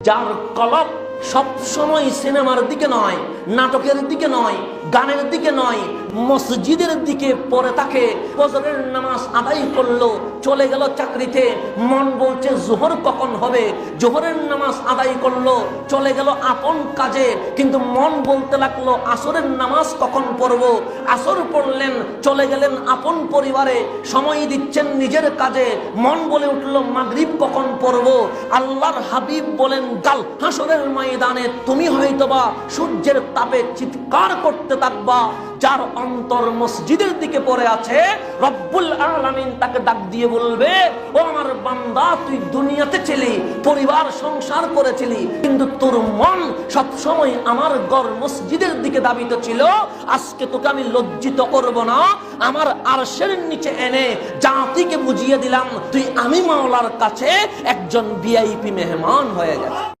যার কলব সবসময় সিনেমার দিকে নয়, নাটকের দিকে নয়, গানের দিকে নয়, মসজিদের দিকে পড়ে থাকে। ফজরের নামাজ আদায় করল, চলে গেল চাকরিতে, মন বলছে জোহর কখন হবে? জোহরের নামাজ আদায় করল, চলে গেল আপন কাজে, কিন্তু মন বলতে লাগল, আসরের নামাজ কখন পড়ব? আসর পড়লেন, চলে গেলেন আপন পরিবারে, সময় দিচ্ছেন নিজের কাজে। মন বলে উঠল, মাগরিব কখন পড়ব? আল্লাহর হাবিব বলেন গাল হাসরের ময়দানে তুমি হয়তোবা সূর্যের তাপে চিৎকার করতে থাকবা, যার অন্তর মসজিদের দিকে পড়ে আছে। রব্বুল আলামিন তাকে ডাক দিয়ে বলবে, ও আমার বান্দা, তুই দুনিয়াতে ছিলি, পরিবার সংসার করেছিলি, কিন্তু তোর মন সবসময় আমার গড় মসজিদের দিকে দাবিত ছিল। আজকে তোকে আমি লজ্জিত করব না। আমার আরশের নিচে এনে জাতিকে বুঝিয়ে দিলাম, তুই আমি মাওলার কাছে একজন ভিআইপি মেহমান হয়ে গেছে